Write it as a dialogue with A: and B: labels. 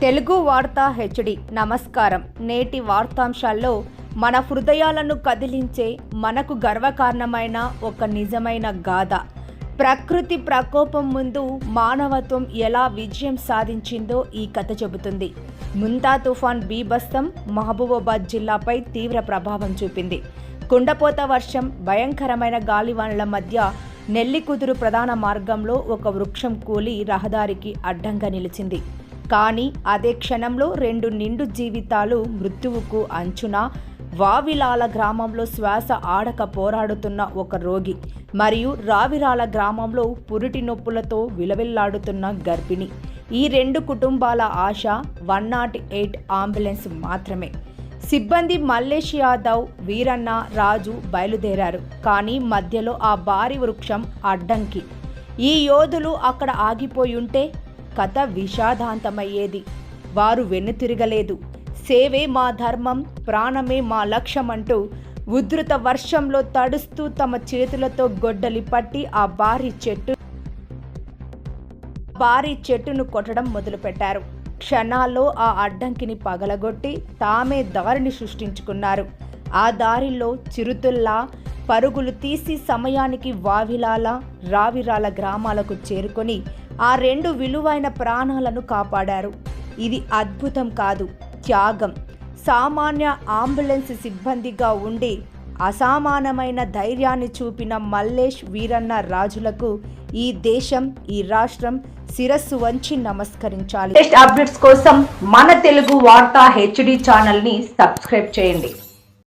A: తెలుగు వార్త హెచ్డి. నమస్కారం. నేటి వార్తాంశాల్లో మన హృదయాలను కదిలించే మనకు గర్వకారణమైన ఒక నిజమైన గాథ. ప్రకృతి ప్రకోపం ముందు మానవత్వం ఎలా విజయం సాధించిందో ఈ కథ చెబుతుంది. ముంతా తుఫాన్ బీభత్సం మహబూబాబాద్ జిల్లాపై తీవ్ర ప్రభావం చూపింది. కుండపోత వర్షం భయంకరమైన గాలివానల మధ్య నెల్లికుదురు ప్రధాన మార్గంలో ఒక వృక్షం కూలి రహదారికి అడ్డంగా నిలిచింది. కానీ అదే క్షణంలో రెండు నిండు జీవితాలు మృత్యువుకు అంచున. వావిలాల గ్రామంలో శ్వాస ఆడక పోరాడుతున్న ఒక రోగి మరియు రావిరాల గ్రామంలో పురిటి నొప్పులతో విలవిల్లాడుతున్న గర్భిణి. ఈ రెండు కుటుంబాల ఆశ వన్ నాట్ ఎయిట్ అంబులెన్స్ మాత్రమే. సిబ్బంది మల్లేష్ యాదవ్ వీరన్న రాజు బయలుదేరారు. కానీ మధ్యలో ఆ భారీ వృక్షం అడ్డంకి. ఈ యోధులు అక్కడ ఆగిపోయి ఉంటే కథ విషాదాంతమయ్యేది. వారు వెనుతిరగలేదు సేవే మా ధర్మం ప్రాణమే మా లక్ష్యం అంటూ ఉధృత వర్షంలో తడుస్తూ తమ చేతులతో గొడ్డలి పట్టి ఆ భారీ చెట్టు భారీ చెట్టును కొట్టడం మొదలుపెట్టారు. క్షణాల్లో ఆ అడ్డంకిని పగలగొట్టి తామే దారిని సృష్టించుకున్నారు. ఆ దారిలో చిరుతుల్లా పరుగులు తీసి సమయానికి వావిలాల రావిరాల గ్రామాలకు చేరుకొని ఆ రెండు విలువైన ప్రాణాలను కాపాడారు. ఇది అద్భుతం కాదు త్యాగం. సామాన్య అంబులెన్స్ సిబ్బందిగా ఉండి అసామానమైన ధైర్యాన్ని చూపిన మల్లేష్ వీరన్న రాజులకు ఈ దేశం ఈ రాష్ట్రం శిరస్సు వంచి నమస్కరించాలి.
B: లేటెస్ట్ అప్డేట్స్ కోసం మన తెలుగు వార్తా హెచ్డి ఛానల్ని సబ్స్క్రైబ్ చేయండి.